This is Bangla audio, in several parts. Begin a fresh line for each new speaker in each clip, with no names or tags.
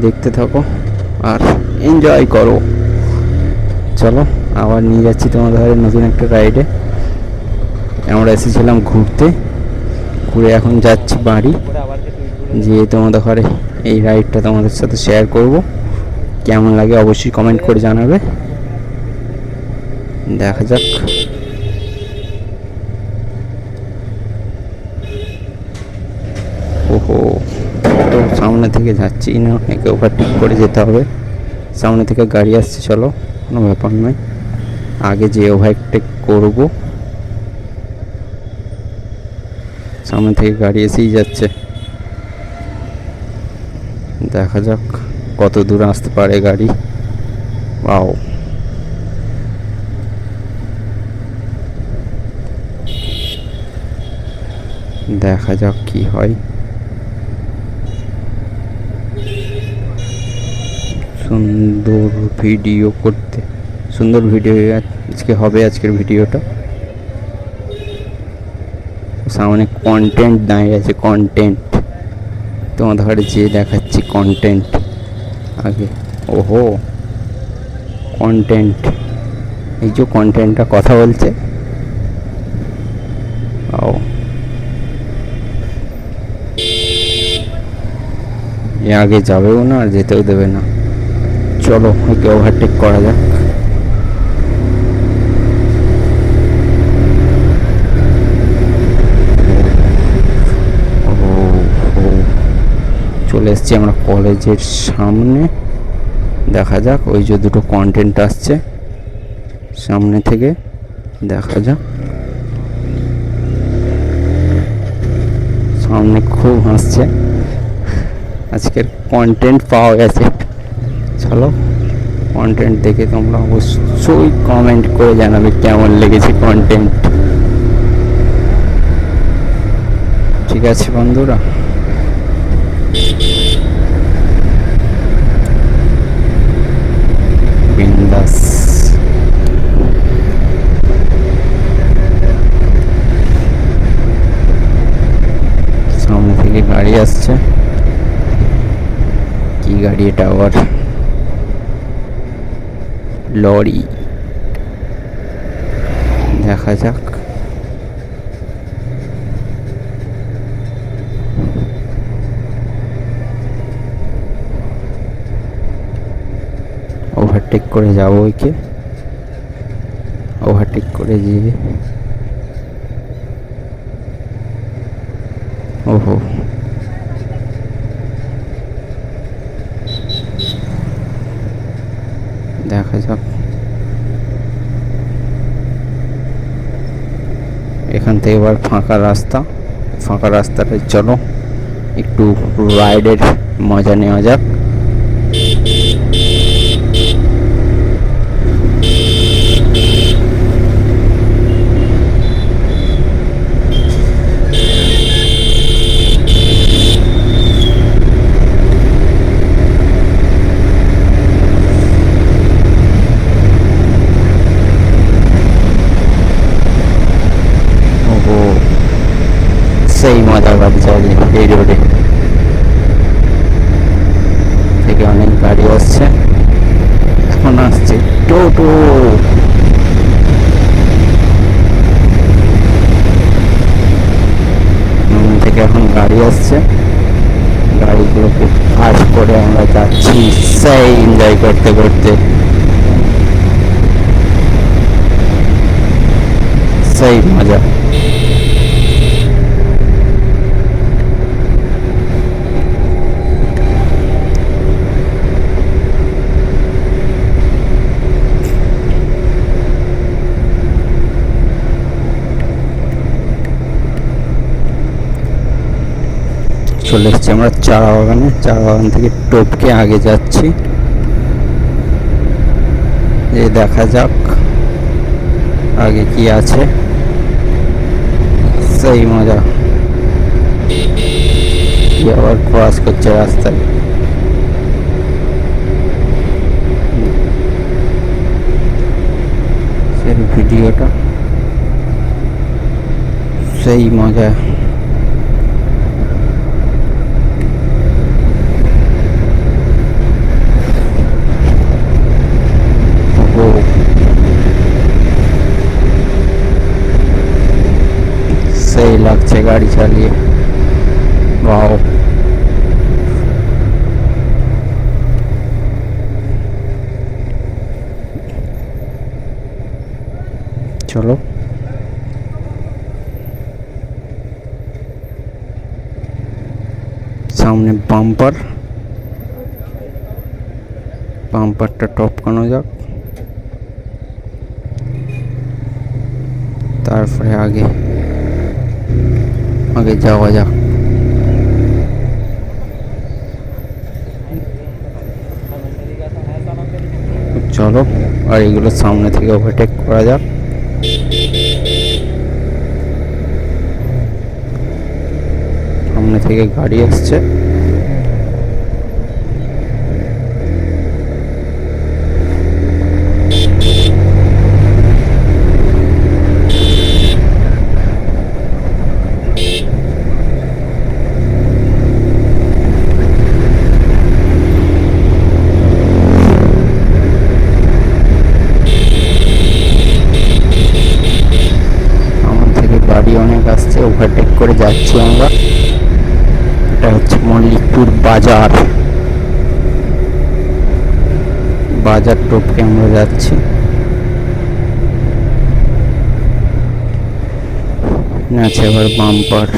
দেখতে থাকো আর এনজয় করো। চলো, আবার নিয়ে যাচ্ছি তোমাদের ঘরে নতুন একটা রাইডে আমরা এসেছিলাম ঘুরতে, ঘুরে এখন যাচ্ছি বাড়ি। যে তোমাদের ঘরে এই রাইডটা তোমাদের সাথে শেয়ার করব। কেমন লাগে অবশ্যই কমেন্ট করে জানাবে। দেখা যাক। ওহো। সামনে থেকে যাচ্ছি, না, একে ওভারটেক করে যেতে হবে। সামনে থেকে গাড়ি আসছে, চলো, কোনো ব্যাপার নয়। আগে যে ওভারটেক করব। সামনে থেকে গাড়ি এসেই যাচ্ছে। দেখা যাক কত দূর আসতে পারে গাড়ি। বাও দেখা যাক কি হয়। সুন্দর ভিডিও করতে। সুন্দর ভিডিও আজকে হবে আজকের ভিডিওটা। সামনে কন্টেন্ট দাঁড়িয়ে আছে কন্টেন্ট তোমাদের যে দেখাচ্ছি কন্টেন্ট আগে। ওহো! কন্টেন্ট এই যে কন্টেন্টটা কথা বলছে। ও আগে যাবেও না, আর যেতেও দেবে না। চলো ওকে ওভারটেক করা যাক। চলে এসেছি আমরা কলেজের সামনে। দেখা যাক, ওই যে দুটো কন্টেন্ট আসছে। সামনে থেকে দেখা যাক। সামনে খুব হাসছে। আজকের কন্টেন্ট পাওয়া গেছে। চলো কন্টেন্ট দেখে তোমরা অবশ্যই কমেন্ট করে জানাবে কেমন লেগেছে কন্টেন্ট ঠিক আছে বন্ধুরা। বিন্দাস। সামনে থেকে গাড়ি আসছে। কি গাড়ি এটা আবার? লরি। দেখা যাক। ওভারটেক করে যাব ওইকে। ওভারটেক করে গিয়ে ওহো দেখা যাক। এখান থেকে এবার ফাঁকা রাস্তা। ফাঁকা রাস্তাটা চলো, একটু রাইডের মজা নেওয়া যাক ওহো সেই মজা পাচ্ছে আজ এই রোডে থেকে অনেক গাড়ি আসছে এখন আসছে থেকে এখন গাড়ি আসছে। গাড়িগুলোকে পাস করে আমরা যাচ্ছি সেই এনজয় করতে করতে। সেই মজা। চলে এসছি আমরা চারা বাগানে চারা বাগান থেকে টোপকে আগে যাচ্ছি। যে দেখা যাক আগে কি আছে। সেই মজা। আবার ক্রস করছে রাস্তায়। ভিডিওটা। সেই মজা। গাড়ি চালিয়ে বাও চলো সামনে বাম্পার বাম্পারটা টপকানো যাক তারপরে আগে আগে যাওয়া যাক। চলো, আর এগুলো সামনে থেকে ওভারটেক করা যাক। সামনে থেকে গাড়ি আসছে আমার থেকে গাড়ি অনেক আসছে ওভারটেক করে যাচ্ছি আমরা এটা হচ্ছে মল্লিকপুর বাজার। বাজার টপকে আমরা যাচ্ছি? আছে আবার বাম্পার।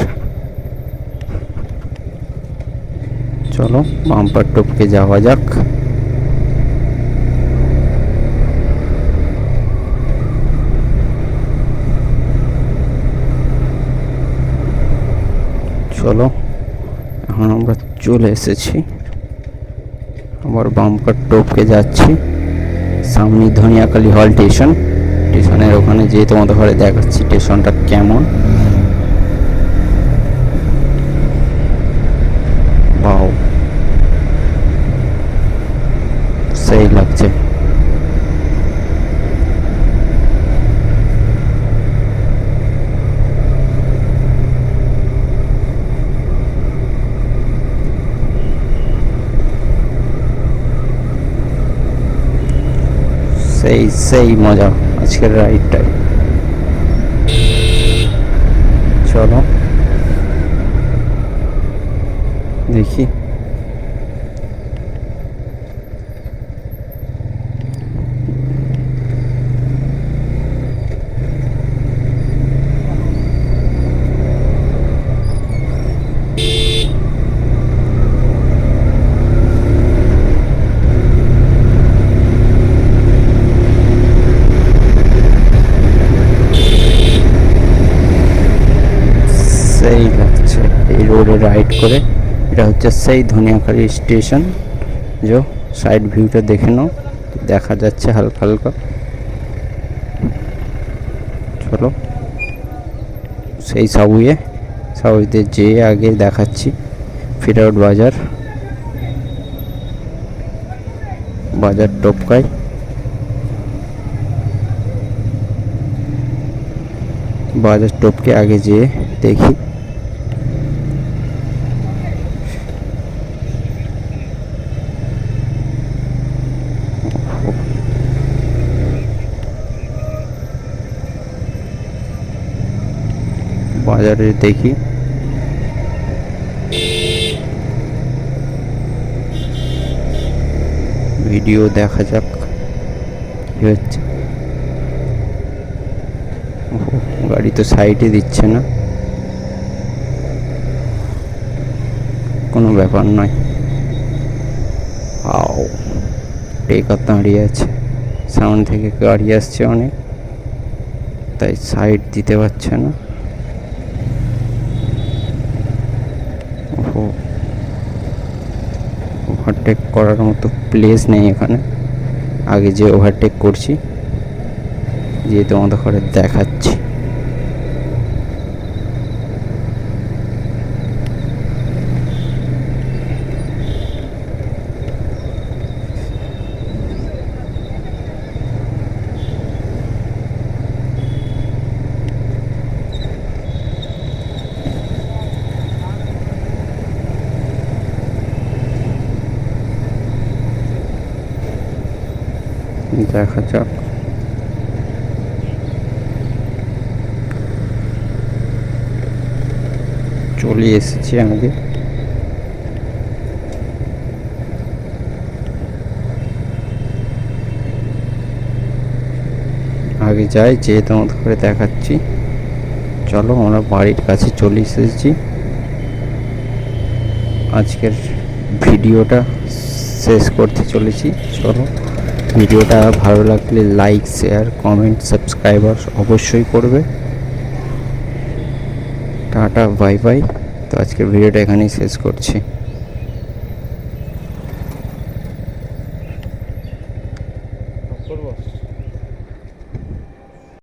চলো, বাম্পার টপকে যাওয়া যাক। চলো। চলে এসেছি। আমার বাম্পার টপকে যাচ্ছি। সামনে ধনিয়াকালী হল স্টেশন। স্টেশনের ওখানে যেয়ে তোমাদের ঘরে দেখাচ্ছি স্টেশনটা কেমন। বাউ সেই লাগছে। সেই সেই মজা আজকের রাইডটাই। চলো। দেখি। সেই লাগছে এই রোডে রাইড করে, এটা হচ্ছে সেই ধনিয়াখালি স্টেশন যে সাইড ভিউটা দেখে নাও, দেখা যাচ্ছে হালকা হালকা। চলো, সেই সাবুয়ে সাবুইতে যেয়ে আগে দেখাচ্ছি ফিরাউট বাজার। বাজার টপকায়। বাজার টপকে আগে যেয়ে দেখি। বাজারে দেখি। ভিডিও দেখা যাক হচ্ছে। গাড়ি তো সাইডে দিচ্ছে না। কোনো ব্যাপার নয়। আও টেকার দাঁড়িয়ে আছে। সামনে থেকে গাড়ি আসছে অনেক। তাই সাইড দিতে পারছে না। ওভারটেক করার মতো প্লেস নেই এখানে। আগে যে ওভারটেক করছি যেহেতু আমাদের ঘরে দেখাচ্ছি। দেখা যাক। চলে এসেছি আমাদের। আগে যাই যেয়ে তোমাদের করে দেখাচ্ছি। চলো, আমরা বাড়ির কাছে চলে এসেছি। আজকের ভিডিওটা শেষ করতে চলেছি। চলো। ভিডিওটা ভালো লাগলে লাইক শেয়ার কমেন্ট সাবস্ক্রাইবার অবশ্যই করবে। টাটা বাই বাই তো আজকের ভিডিওটা এখানেই শেষ করছি।